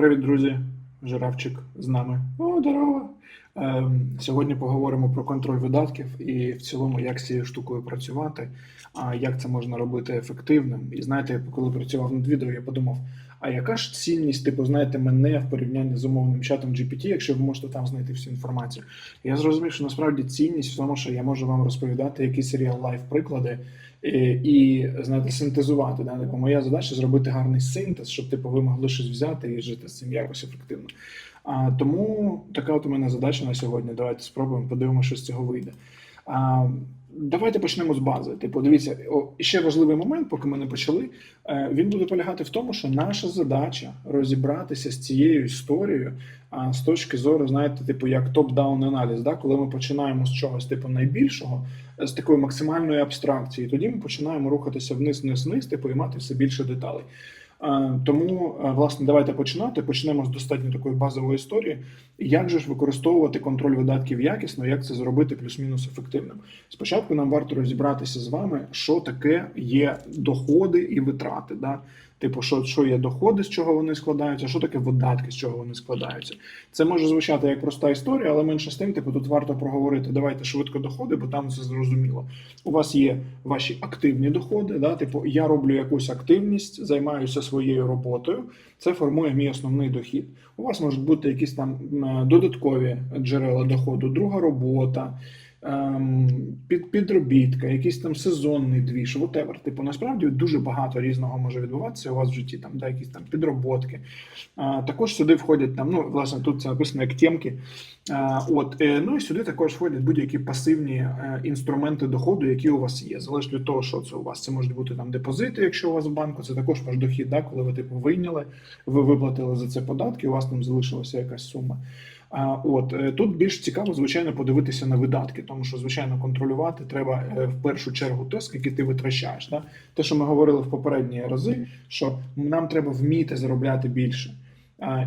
Привіт, друзі! Жирафчик з нами. О, здорово! Ем, сьогодні поговоримо про контроль видатків і в цілому, як з цією штукою працювати, а як це можна робити ефективним. І знаєте, коли працював над відео, я подумав: а яка ж цінність, типу, знаєте, мене в порівнянні з умовним чатом GPT, якщо ви можете там знайти всю інформацію? Я зрозумів, що насправді цінність в тому, що я можу вам розповідати якісь реал-лайф приклади. І, і знаєте, синтезувати. Да? Типу, моя задача зробити гарний синтез, щоб типу, ви могли щось взяти і жити з цим якось ефективно. А, тому така от у мене задача на сьогодні. Давайте спробуємо, подивимося, що з цього вийде. А, давайте почнемо з бази. Типу, дивіться, о, ще важливий момент, поки ми не почали. Е, він буде полягати в тому, що наша задача розібратися з цією історією а, з точки зору, знаєте, типу, як топ-даун аналіз, да? коли ми починаємо з чогось типу найбільшого, е, з такої максимальної абстракції, тоді ми починаємо рухатися вниз, вниз, вниз, типу, і мати все більше деталей. Е, Тому, е, власне, давайте починати. Почнемо з достатньо такої базової історії. Як же ж використовувати контроль видатків якісно, як це зробити плюс-мінус ефективним? Спочатку нам варто розібратися з вами, що таке є доходи і витрати. Да? Типу, що, що є доходи, з чого вони складаються, що таке видатки, з чого вони складаються. Це може звучати як проста історія, але менше з тим, типу, тут варто проговорити. Давайте швидко доходи, бо там це зрозуміло. У вас є ваші активні доходи. Да? Типу, я роблю якусь активність, займаюся своєю роботою. Це формує мій основний дохід. У вас можуть бути якісь там додаткові джерела доходу, друга робота. Ем, Під, підробітка, якийсь там сезонний двіж, whatever. Типу, насправді дуже багато різного може відбуватися у вас в житті, там, да, якісь там підроботки. А, також сюди входять там, ну, власне, тут це написано як темки. От, е, ну і сюди також входять будь-які пасивні е, інструменти доходу, які у вас є. Залежно від того, що це у вас. Це можуть бути там депозити, якщо у вас в банку, це також ваш дохід, да, коли ви типу вийняли, ви виплатили за це податки, у вас там залишилася якась сума. От е, тут більш цікаво, звичайно, подивитися на видатки, тому що, звичайно, контролювати треба в першу чергу те, скільки ти витрачаєш. Да? Те, що ми говорили в попередні рази, що нам треба вміти заробляти більше.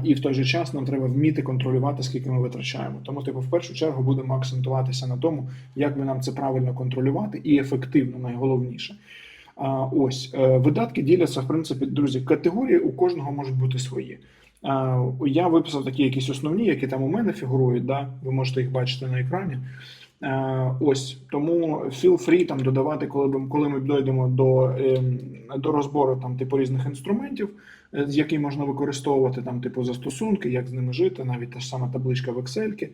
І в той же час нам треба вміти контролювати, скільки ми витрачаємо. Тому, типу, в першу чергу будемо акцентуватися на тому, як би нам це правильно контролювати і ефективно, найголовніше. Ось е, видатки діляться, в принципі, друзі, категорії у кожного можуть бути свої. Я виписав такі якісь основні, які там у мене фігурують. Да? Ви можете їх бачити на екрані. А, Ось тому feel free там додавати, коли коли ми дійдемо до, ем, до розбору там типу різних інструментів, е, які можна використовувати там типу застосунки, як з ними жити, навіть та ж сама табличка в Excel,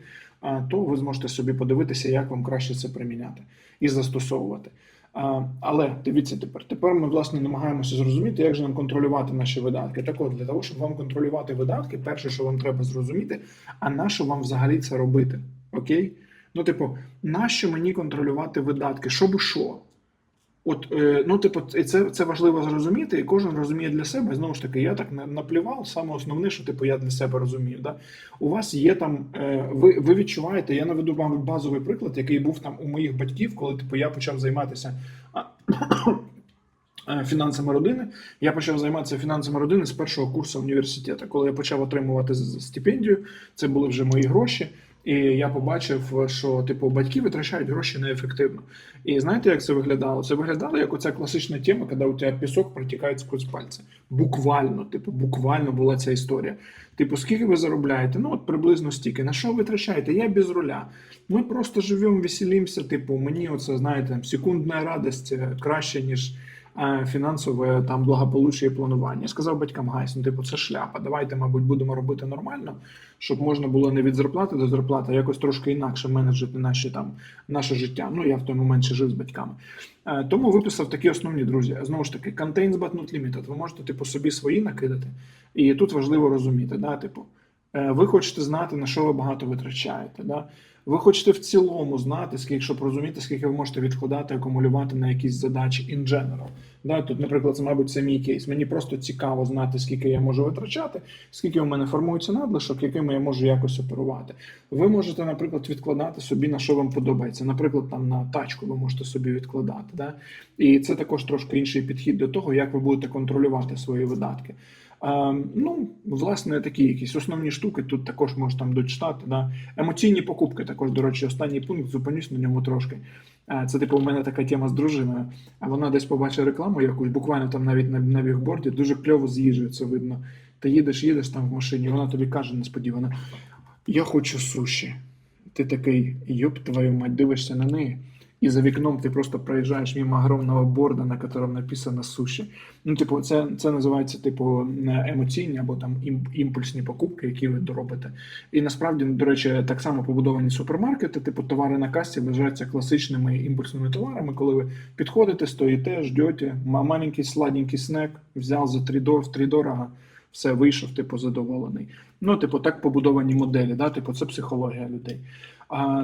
то ви зможете собі подивитися, як вам краще це приміняти і застосовувати. Але дивіться тепер. Тепер ми власне намагаємося зрозуміти, як же нам контролювати наші видатки. Так от, для того, щоб вам контролювати видатки, перше, що вам треба зрозуміти, а на що вам взагалі це робити? Окей? Ну, типу, нащо мені контролювати видатки? Що би що? От, е, ну, типу, це, це важливо зрозуміти, і кожен розуміє для себе. Знову ж таки, я так на- наплював. Саме основне, що типу я для себе розумію. Да? У вас є там, е, ви, ви відчуваєте, я наведу вам базовий приклад, який був там у моїх батьків, коли типу я почав займатися. е, Фінансами родини я почав займатися фінансами родини з першого курсу університету. Коли я почав отримувати стипендію, це були вже мої гроші. І я побачив, що типу батьки витрачають гроші неефективно. І знаєте, як це виглядало? Це виглядало як оця класична тема, коли у тебе пісок протікає сквозь пальці. Буквально, типу, буквально була ця історія. Типу, скільки ви заробляєте? Ну, от приблизно стільки. На що ви витрачаєте? Я без руля. Ми просто живемо, веселімося. Типу, мені оце, знаєте, секундна радість е, краще, ніж фінансове там благополуччя і планування. Я сказав батькам гайс, ну типу, це шляпа. Давайте, мабуть, будемо робити нормально, щоб можна було не від зарплати до зарплати, а якось трошки інакше менеджити наші там наше життя. Ну я в той момент ще жив з батьками. Е, Тому виписав такі основні друзі. Знову ж таки, contains but not limited. Ви можете типу собі свої накидати, і тут важливо розуміти, да, типу. Е, Ви хочете знати, на що ви багато витрачаєте. Да? Ви хочете в цілому знати, скільки, щоб розуміти, скільки ви можете відкладати, акумулювати на якісь задачі in general. Да? Тут, наприклад, це, мабуть, це мій кейс. Мені просто цікаво знати, скільки я можу витрачати, скільки у мене формується надлишок, якими я можу якось оперувати. Ви можете, наприклад, відкладати собі на що вам подобається. Наприклад, там на тачку ви можете собі відкладати. Да? І це також трошки інший підхід до того, як ви будете контролювати свої видатки. Ну, власне, такі якісь основні штуки тут також можна там дочитати. Да? Емоційні покупки, також, до речі, останній пункт, зупинюсь на ньому трошки. Це, типу, у мене така тема з дружиною, а вона десь побачить рекламу якусь, буквально там навіть на, на бігборді, дуже кльово з їжею це видно. Ти їдеш, їдеш там в машині, вона тобі каже несподівано: Я хочу суші. Ти такий, йоп, твою мать, дивишся на неї. І за вікном ти просто проїжджаєш мимо огромного борда, на якому написано суші. Ну, типу, це, це називається типу емоційні або там імпульсні покупки, які ви доробите. І насправді, до речі, так само побудовані супермаркети, типу товари на касі вважаються класичними імпульсними товарами, коли ви підходите, стоїте, ждете, маленький сладенький снек, взяв за 3 дор, в 3 дорого, все, вийшов, типу, задоволений. Ну, типу, так побудовані моделі, да? типу, це психологія людей.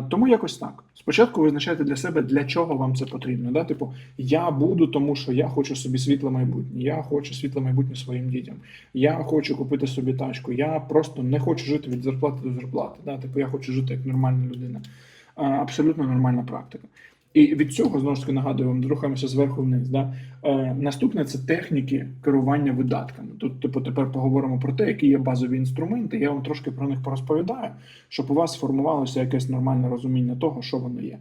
Тому якось так. Спочатку визначайте для себе, для чого вам це потрібно. Да? Типу, я буду, тому що я хочу собі світле майбутнє, я хочу світле майбутнє своїм дітям, я хочу купити собі тачку, я просто не хочу жити від зарплати до зарплати. Да? Типу, я хочу жити як нормальна людина. Абсолютно нормальна практика. І від цього знову ж таки нагадую вам, рухаємося зверху вниз. Да? Е, наступне це техніки керування видатками. Тут, типу, тепер поговоримо про те, які є базові інструменти. Я вам трошки про них порозповідаю, щоб у вас сформувалося якесь нормальне розуміння того, що воно є.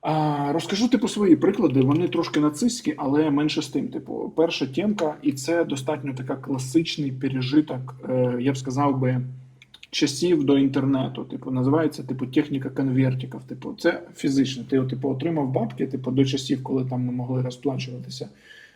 А, розкажу типу свої приклади. Вони трошки нацистські, але менше з тим. Типу, перша тємка, і це достатньо така класичний пережиток, е, я б сказав би, часів до інтернету. Типу, називається типу техніка конвертиків. Типу, це фізично. Ти типу, отримав бабки, типу, до часів, коли там ми могли розплачуватися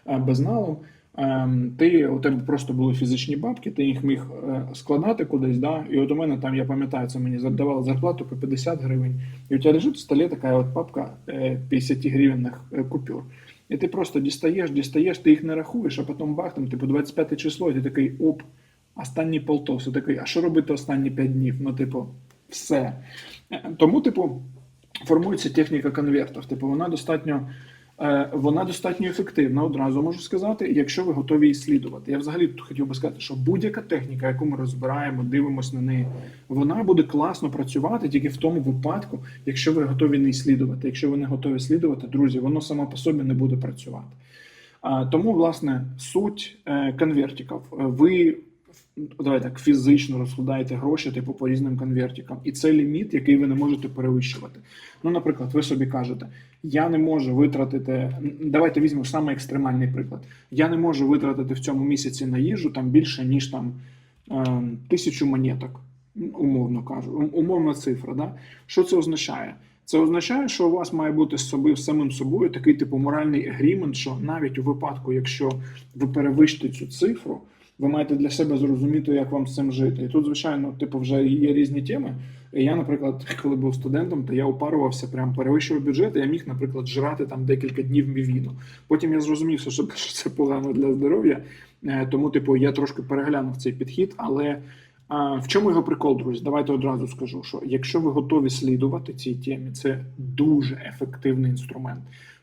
е, безналом. Ем, Ти у тебе просто були фізичні бабки, ти їх міг е, складати кудись. Да? І от у мене там, я пам'ятаю, це мені давали зарплату по 50 гривень. І у тебе лежить в столі така от папка е, 50 гривенних е, купюр. І ти просто дістаєш, дістаєш, ти їх не рахуєш, а потім бах, там, типу, 25 число, і ти такий оп, останній полтос. Такий, а що робити останні 5 днів? Ну, типу, все. Е, Тому, типу, формується техніка конвертів. Типу, вона достатньо. Е, Вона достатньо ефективна, одразу можу сказати, якщо ви готові її слідувати. Я взагалі тут хотів би сказати, що будь-яка техніка, яку ми розбираємо, дивимося на неї, вона буде класно працювати тільки в тому випадку, якщо ви готові не слідувати. Якщо ви не готові слідувати, друзі, воно само по собі не буде працювати. Тому, власне, суть е, конвертиків. Ви давай так фізично розкладаєте гроші типу по різним конвертикам, і це ліміт, який ви не можете перевищувати. Ну, наприклад, ви собі кажете, я не можу витратити. Давайте візьмемо саме екстремальний приклад. Я не можу витратити в цьому місяці на їжу там більше ніж там е, тисячу монеток, умовно кажу, умовна цифра. Да? Що це означає? Це означає, що у вас має бути з собою самим собою такий типу моральний агрімент, що навіть у випадку, якщо ви перевищите цю цифру, ви маєте для себе зрозуміти, як вам з цим жити. І тут, звичайно, типу, вже є різні теми. І Я, наприклад, коли був студентом, то я упарувався, прям перевищував бюджет. і Я міг, наприклад, жрати там декілька днів мівіну. Потім я зрозумів, що це погано для здоров'я. Е, Тому, типу, я трошки переглянув цей підхід. Але а, в чому його прикол, друзі? Давайте одразу скажу, що якщо ви готові слідувати цій темі, це дуже ефективний інструмент.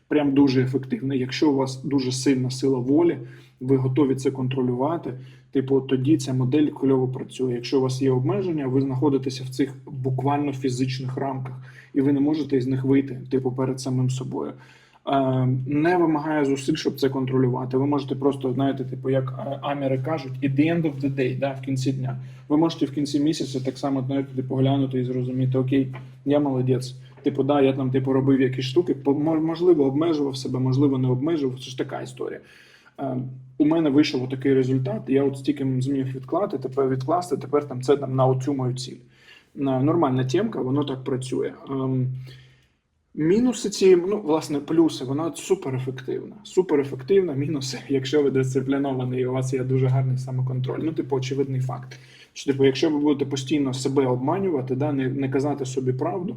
Прям дуже ефективний. Якщо у вас дуже сильна сила волі, ви готові це контролювати. Типу, тоді ця модель кльово працює. Якщо у вас є обмеження, ви знаходитеся в цих буквально фізичних рамках, і ви не можете із них вийти, типу, перед самим собою. Е, Не вимагає зусиль, щоб це контролювати. Ви можете просто, знаєте, типу, як е, амери кажуть, і the end of the day, да, в кінці дня. Ви можете в кінці місяця так само знаєте, типу, поглянути і зрозуміти, окей, я молодець. Типу, да, я там типу робив якісь штуки, можливо, обмежував себе, можливо, не обмежував. Це ж така історія. Е, у мене вийшов такий результат. Я от стільки зміг відкласти, тепер відкласти, тепер там це там на оцю мою ціль. Е, Нормальна тємка, воно так працює. Ем, Мінуси ці, ну, власне, плюси, вона суперефективна. Суперефективна, мінуси, якщо ви дисциплінований, і у вас є дуже гарний самоконтроль. Ну, типу, очевидний факт. Що, типу, якщо ви будете постійно себе обманювати, да, не, не казати собі правду,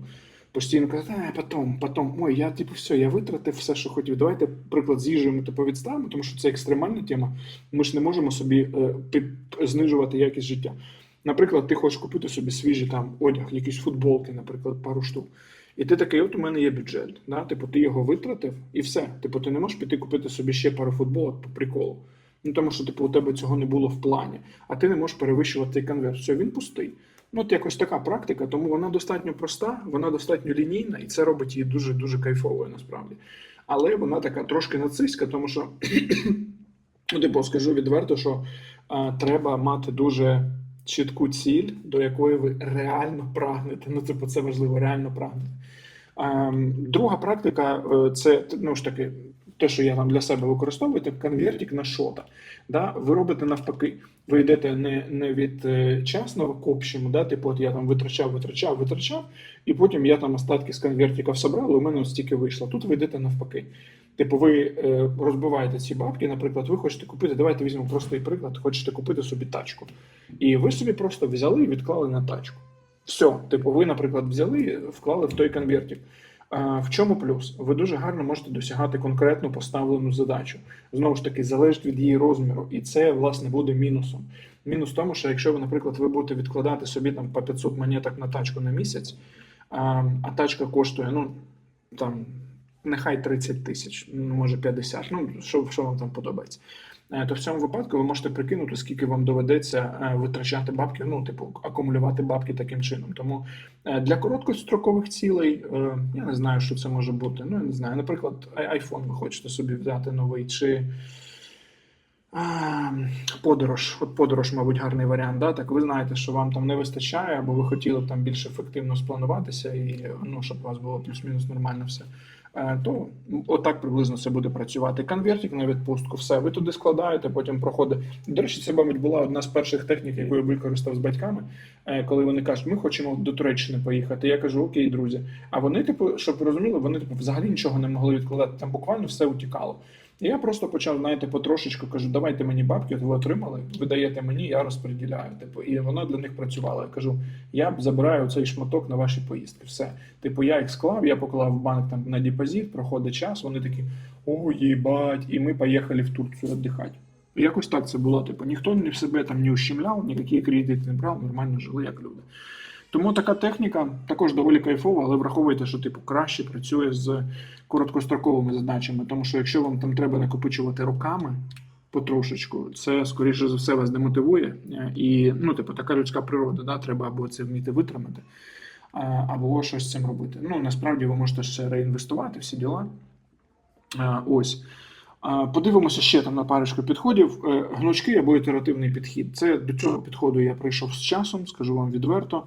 постійно казати, а потім, потім, ой, я типу все, я витратив все, що хотів. Давайте приклад з їжею ми типу відставимо, тому що це екстремальна тема. Ми ж не можемо собі е, знижувати якість життя. Наприклад, ти хочеш купити собі свіжий там одяг, якісь футболки, наприклад, пару штук. І ти такий, от у мене є бюджет. Да? Типу, ти його витратив і все. Типу, ти не можеш піти купити собі ще пару футболок по приколу. Ну тому що типу, у тебе цього не було в плані, а ти не можеш перевищувати цей конверт. Все, він пустий. Ну, от якось така практика, тому вона достатньо проста, вона достатньо лінійна, і це робить її дуже дуже кайфовою насправді. Але вона така трошки нацистська, тому що, типу, скажу відверто, що а, треба мати дуже чітку ціль, до якої ви реально прагнете. Ну, типу, це важливо, реально прагнете. Ем, Друга практика е, це ну ж таки те, що я там для себе використовую, тип конвертик на шота. Да? Ви робите навпаки. Ви йдете не, не від е, чесного к общому, да? типу, от я там витрачав, витрачав, витрачав, і потім я там остатки з конвертиків собрав, і у мене стільки вийшло. Тут ви йдете навпаки. Типу, ви е, розбиваєте ці бабки, наприклад, ви хочете купити, давайте візьмемо простий приклад, хочете купити собі тачку. І ви собі просто взяли і відклали на тачку. Все, типу, ви, наприклад, взяли, вклали в той конвертик. В чому плюс? Ви дуже гарно можете досягати конкретну поставлену задачу. Знову ж таки, залежить від її розміру, і це власне буде мінусом. Мінус в тому, що якщо ви, наприклад, ви будете відкладати собі там по 500 монеток на тачку на місяць, а, а тачка коштує, ну там нехай 30 тисяч, ну, може 50, ну що, що вам там подобається. Е, То в цьому випадку ви можете прикинути, скільки вам доведеться е, витрачати бабки, ну, типу, акумулювати бабки таким чином. Тому е, для короткострокових цілей я не знаю, що це може бути. Ну, я не знаю. Наприклад, iPhone ви хочете собі взяти новий, чи а, подорож. От подорож, мабуть, гарний варіант. Да? Так ви знаєте, що вам там не вистачає, або ви хотіли там більш ефективно сплануватися, і ну, щоб у вас було плюс-мінус нормально все. Е, То отак приблизно це буде працювати. Конвертик на відпустку, все. Ви туди складаєте, потім проходить. До речі, це, мабуть, була одна з перших технік, яку я використав з батьками, е, коли вони кажуть, ми хочемо до Туреччини поїхати. Я кажу, окей, друзі. А вони, типу, щоб ви розуміли, вони типу взагалі нічого не могли відкладати. Там буквально все утікало. І я просто почав, знаєте, потрошечку кажу, давайте мені бабки, ви отримали, ви даєте мені, я розподіляю. Типу, і воно для них працювало. Я кажу, я забираю цей шматок на ваші поїздки. Все. Типу, я їх склав, я поклав в банк там на депозит, проходить час, вони такі, о, їбать, і ми поїхали в Турцію віддихати. Якось так це було. Типу, ніхто ні в себе там не ущемляв, ніякі кредити не брав, нормально жили як люди. Тому така техніка також доволі кайфова, але враховуйте, що типу краще працює з короткостроковими задачами. Тому що якщо вам там треба накопичувати руками потрошечку, це скоріше за все вас демотивує. І ну, типу, така людська природа, да? треба або це вміти витримати, або щось з цим робити. Ну насправді ви можете ще реінвестувати всі діла. Ось. Подивимося ще там на парочку підходів. Е, Гнучкий або ітеративний підхід. Це до цього підходу я прийшов з часом, скажу вам відверто.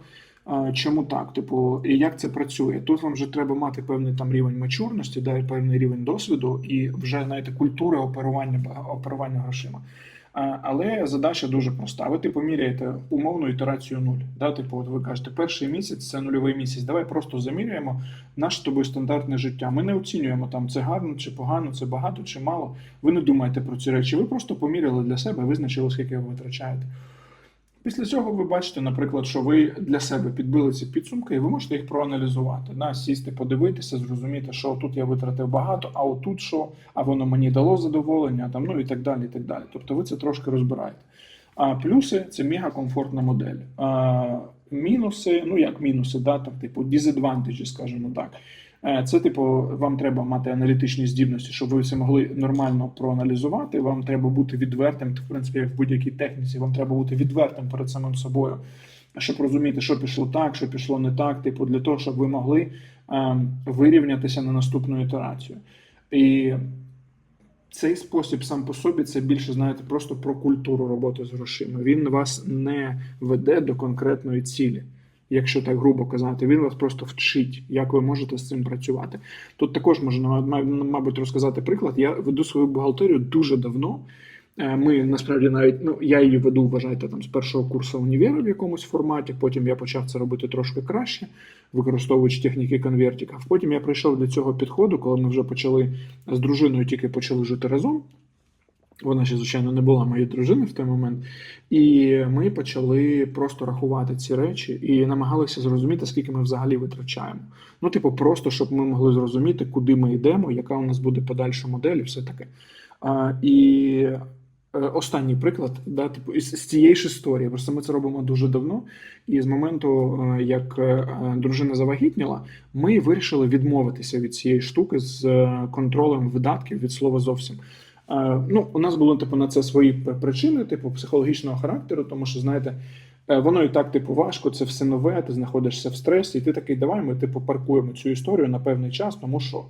Чому так? Типу, і як це працює? Тут вам вже треба мати певний там рівень мачурності, да, певний рівень досвіду, і вже знаєте, культури оперування оперування грошима. Але задача дуже проста. Ви типу міряєте умовну ітерацію нуль. Да? Типу, от ви кажете, перший місяць це нульовий місяць. Давай просто замірюємо наше з тобою стандартне життя. Ми не оцінюємо там це гарно чи погано, це багато чи мало. Ви не думаєте про ці речі. Ви просто поміряли для себе, визначили, скільки ви витрачаєте. Після цього ви бачите, наприклад, що ви для себе підбили ці підсумки, і ви можете їх проаналізувати, да? сісти, подивитися, зрозуміти, що тут я витратив багато, а отут що, а воно мені дало задоволення, там, ну і так далі. і так далі. Тобто ви це трошки розбираєте. А плюси це мегакомфортна модель. А, мінуси, ну як мінуси, да, там, типу, disadvantages, скажімо так. Е, Це, типу, вам треба мати аналітичні здібності, щоб ви все могли нормально проаналізувати. Вам треба бути відвертим, в принципі, як в будь-якій техніці, вам треба бути відвертим перед самим собою, щоб розуміти, що пішло так, що пішло не так, типу, для того, щоб ви могли е, вирівнятися на наступну ітерацію. І цей спосіб сам по собі це більше, знаєте, просто про культуру роботи з грошима. Він вас не веде до конкретної цілі якщо так грубо казати, він вас просто вчить, як ви можете з цим працювати. Тут також можна, мабуть, розказати приклад. Я веду свою бухгалтерію дуже давно. Е, Ми насправді навіть ну я її веду, вважайте, там з першого курсу універу в якомусь форматі. Потім я почав це робити трошки краще, використовуючи техніки конвертика. Потім я прийшов до цього підходу, коли ми вже почали з дружиною, тільки почали жити разом. Вона ще, звичайно, не була моєю дружиною в той момент. І ми почали просто рахувати ці речі і намагалися зрозуміти, скільки ми взагалі витрачаємо. Ну, типу, просто щоб ми могли зрозуміти, куди ми йдемо, яка у нас буде подальша модель, і все таке. А, І е, останній приклад, да, типу, з цієї ж історії. Просто ми це робимо дуже давно. І з моменту, е, як е, дружина завагітніла, ми вирішили відмовитися від цієї штуки з контролем видатків від слова зовсім. Ну, у нас було типу на це свої причини, типу психологічного характеру, тому що знаєте, е, воно і так типу важко, це все нове, ти знаходишся в стресі, і ти такий, давай ми типу паркуємо цю історію на певний час, тому що.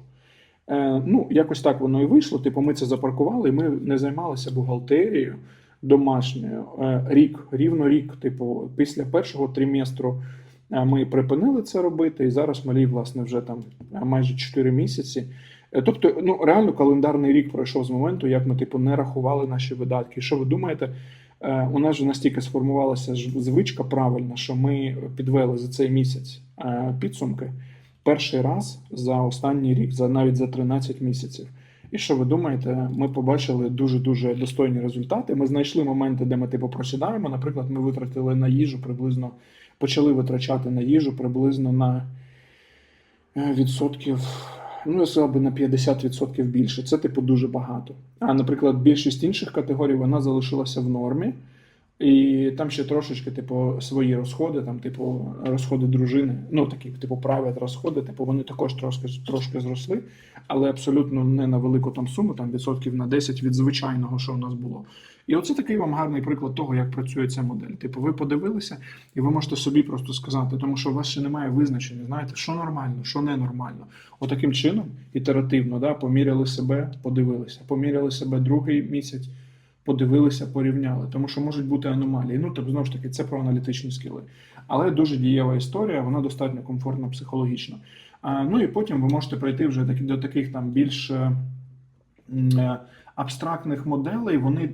Е, Ну, якось так воно і вийшло. Типу, ми це запаркували, і ми не займалися бухгалтерією домашньою е, рік, рівно рік. Типу, після першого триместру ми припинили це робити, і зараз малій, власне, вже там майже 4 місяці. Е, Тобто, ну реально календарний рік пройшов з моменту, як ми типу не рахували наші видатки. Що ви думаєте? Е, У нас же настільки сформувалася звичка правильна, що ми підвели за цей місяць е, підсумки перший раз за останній рік, за навіть за 13 місяців. І що ви думаєте? Ми побачили дуже дуже достойні результати. Ми знайшли моменти, де ми типу просідаємо. Наприклад, ми витратили на їжу приблизно, почали витрачати на їжу приблизно на відсотків. Ну, я сказав би на 50% більше. Це, типу, дуже багато. А, наприклад, більшість інших категорій вона залишилася в нормі. І там ще трошечки, типу, свої розходи, там, типу, розходи дружини, ну такі, типу, private розходи, типу, вони також трошки, трошки зросли, але абсолютно не на велику там суму, там відсотків на 10 від звичайного, що у нас було. І оце такий вам гарний приклад того, як працює ця модель. Типу, ви подивилися, і ви можете собі просто сказати, тому що у вас ще немає визначення, знаєте, що нормально, що ненормально. Отаким чином, ітеративно, да, поміряли себе, подивилися, поміряли себе другий місяць подивилися, порівняли, тому що можуть бути аномалії. Ну, тобто, знову ж таки, це про аналітичні скіли. Але дуже дієва історія, вона достатньо комфортна психологічно. Ну і потім ви можете прийти вже до таких там більш е, абстрактних моделей. Вони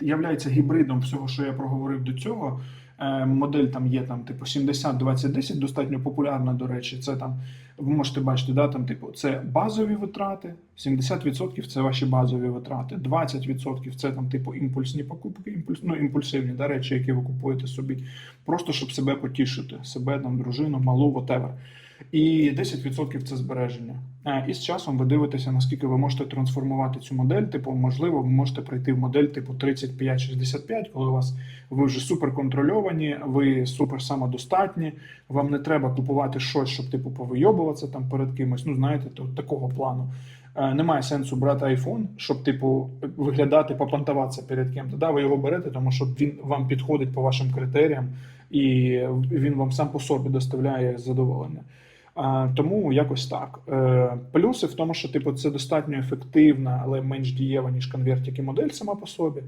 являються гібридом всього, що я проговорив до цього. Е, Модель там є там, типу 70-20-10, достатньо популярна, до речі. Це там ви можете бачити, да, там, типу, це базові витрати, 70% це ваші базові витрати, 20% це там, типу, імпульсні покупки, імпульс, ну, імпульсивні да, речі, які ви купуєте собі, просто щоб себе потішити, себе, там, дружину, малу, whatever. І 10% це збереження. Е, І з часом ви дивитеся, наскільки ви можете трансформувати цю модель. Типу, можливо, ви можете прийти в модель типу 35-65, коли у вас ви вже супер контрольовані, ви супер самодостатні. Вам не треба купувати щось, щоб типу повийобуватися там перед кимось. Ну знаєте, то такого плану. Е, Немає сенсу брати iPhone, щоб типу виглядати, попантуватися перед ким-то. Да, ви його берете, тому що він вам підходить по вашим критеріям, і він вам сам по собі доставляє задоволення. Тому якось так. Е, плюси в тому, що типу це достатньо ефективна, але менш дієва, ніж конвертики модель сама по собі.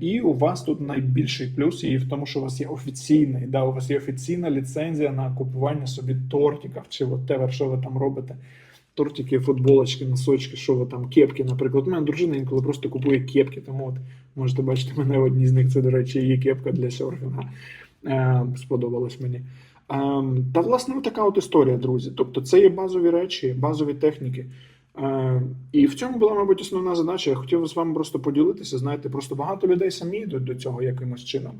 І у вас тут найбільший плюс і в тому, що у вас є офіційний, да, у вас є офіційна ліцензія на купування собі тортиків чи whatever, що ви там робите. Тортики, футболочки, носочки, що ви там, кепки, наприклад. У мене дружина інколи просто купує кепки, тому от можете бачити мене в одній з них. Це, до речі, її кепка для серфінга. Е, сподобалось мені. Ем, Та, власне, така от історія, друзі. Тобто, це є базові речі, базові техніки. Е, І в цьому була, мабуть, основна задача. Я хотів з вами просто поділитися. Знаєте, просто багато людей самі йдуть до цього якимось чином.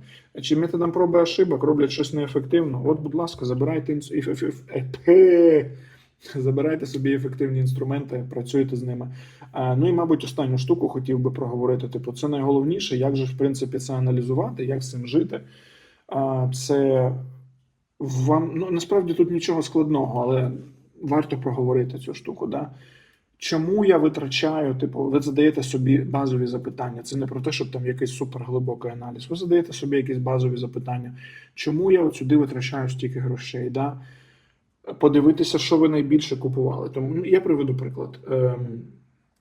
Чи методом проби ошибок роблять щось неефективно. От, будь ласка, забирайте е. Забирайте собі ефективні інструменти, працюйте з ними. А, ну і, мабуть, останню штуку хотів би проговорити. Типу, це найголовніше, як же в принципі це аналізувати, як з цим жити. А, це вам ну насправді тут нічого складного, але варто проговорити цю штуку. Да? Чому я витрачаю, типу, ви задаєте собі базові запитання. Це не про те, щоб там якийсь суперглибокий аналіз. Ви задаєте собі якісь базові запитання. Чому я сюди витрачаю стільки грошей? Да? Подивитися, що ви найбільше купували. Тому ну, я приведу приклад. Ем,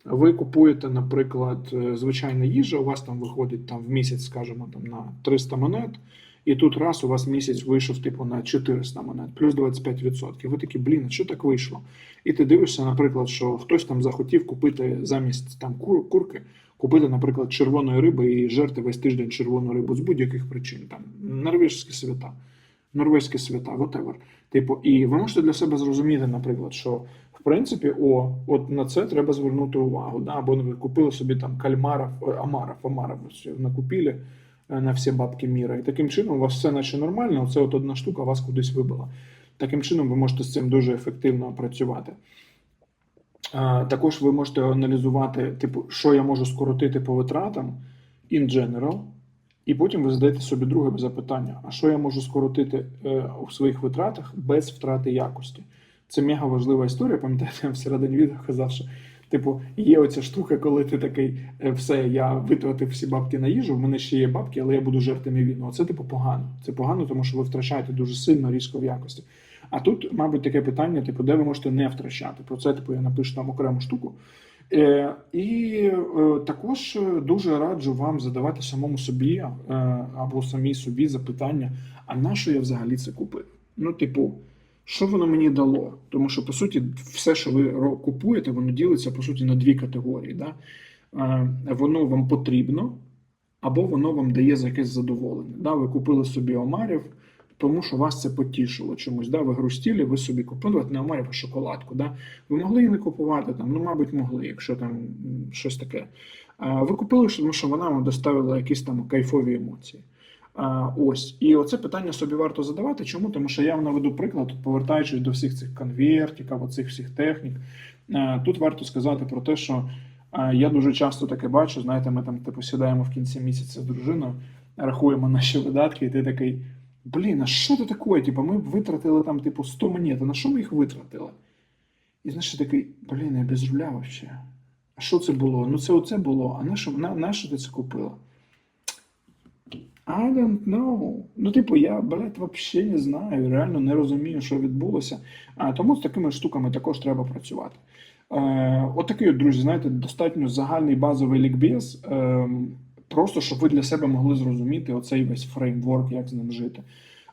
ви купуєте, наприклад, е, звичайна їжа, у вас там виходить там в місяць, скажімо, там на 300 монет, і тут раз у вас місяць вийшов типу на 400 монет, плюс 25%. Ви такі, блін, що так вийшло? І ти дивишся, наприклад, що хтось там захотів купити замість там кур, курки, купити, наприклад, червоної риби і жерти весь тиждень червону рибу з будь-яких причин. Там норвежські свята, норвезькі свята, whatever. Типу, і ви можете для себе зрозуміти, наприклад, що в принципі, о, от на це треба звернути увагу. Да? Або ви купили собі там кальмарів, ой, омарів, омарів все накупили е, на всі бабки міра. І таким чином у вас все наче нормально, оце от одна штука вас кудись вибила. Таким чином ви можете з цим дуже ефективно працювати. Також ви можете аналізувати, типу, що я можу скоротити по витратам in general, і потім ви задаєте собі друге запитання: а що я можу скоротити е, у своїх витратах без втрати якості? Це мега важлива історія. Пам'ятаєте, я всередині відео казав, що типу є оця штука, коли ти такий, е, все, я витратив всі бабки на їжу, в мене ще є бабки, але я буду жерти війну. Оце типу погано. Це погано, тому що ви втрачаєте дуже сильно різко в якості. А тут, мабуть, таке питання, типу, де ви можете не втрачати. Про це типу я напишу там окрему штуку. Е, і е, також дуже раджу вам задавати самому собі е, або самій собі запитання: а на що я взагалі це купив? Ну, типу, Що воно мені дало? Тому що, по суті, все, що ви купуєте, воно ділиться по суті на дві категорії. Да? Воно вам потрібно, або воно вам дає за якесь задоволення. Да? Ви купили собі омарів, тому що вас це потішило чомусь. Да? Ви грустіли, ви собі купили не омарів, а шоколадку. Да? Ви могли її не купувати, там, ну, мабуть, могли, якщо там щось таке. Ви купили, тому що вона вам доставила якісь там кайфові емоції. Ось. І оце питання собі варто задавати. Чому? Тому що я вам наведу приклад, повертаючись до всіх цих конвертів, оцих всіх технік. Тут варто сказати про те, що я дуже часто таке бачу. Знаєте, ми там типу сідаємо в кінці місяця з дружиною, рахуємо наші видатки, і ти такий. Блін, а що це таке? Типу, ми витратили там, типу, 100 монет, а на що ми їх витратили? І знаєш, такий, блін, я без руля вообще. А що це було? Ну це оце було. А на що, на, на що ти це купила? I don't know. Ну, типу, я, блядь, вообще не знаю, реально не розумію, що відбулося. А, тому з такими штуками також треба працювати. Е, от такий, друзі, знаєте, достатньо загальний базовий лікбез, е, просто щоб ви для себе могли зрозуміти оцей весь фреймворк, як з ним жити.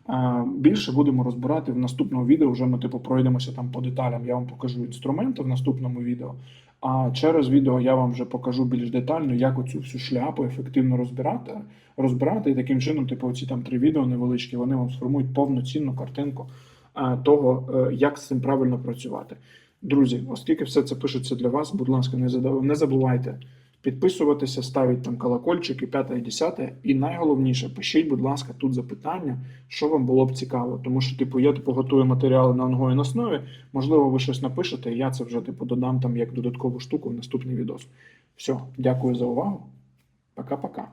Е, Більше будемо розбирати в наступному відео. Вже ми типу пройдемося там по деталям. Я вам покажу інструменти в наступному відео. А через відео я вам вже покажу більш детально, як оцю всю шляпу ефективно розбирати, розбирати. І таким чином, типу, ці там три відео невеличкі, вони вам сформують повноцінну картинку а, того, е, як з цим правильно працювати. Друзі, оскільки все це пишеться для вас, будь ласка, не забувайте підписуватися, ставіть там колокольчики, п'яте і десяте. І найголовніше, пишіть, будь ласка, тут запитання, що вам було б цікаво. Тому що, типу, я типу готую матеріали на онгоїн основі. Можливо, ви щось напишете, і я це вже типу додам там як додаткову штуку в наступний відос. Все, дякую за увагу. Пока-пока.